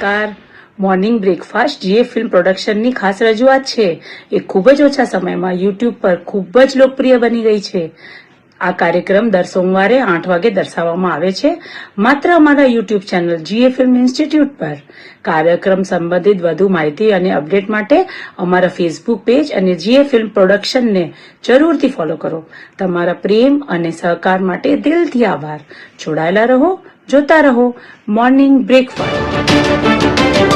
નમસ્કાર. Morning breakfast જે film પ્રોડક્શનની ખાસ રજૂઆત છે, એ ખૂબ જ ઓછા સમયમાં યુટ્યુબ પર ખૂબ જ લોકપ્રિય બની ગઈ છે. આ કાર્યક્રમ દર સોમવારે આઠ વાગે દર્શાવવામાં આવે છે, માત્ર અમારા YouTube channel GA film institute પર. કાર્યક્રમ સંબંધિત વધુ માહિતી અને અપડેટ માટે અમારા ફેસબુક પેજ અને જીએ ફિલ્મ પ્રોડક્શનને જરૂરથી ફોલો કરો. તમારા પ્રેમ અને સહકાર માટે દિલથી આભાર. જોડાયેલા રહો. જોતા રહો મોર્નિંગ બ્રેકફાસ્ટ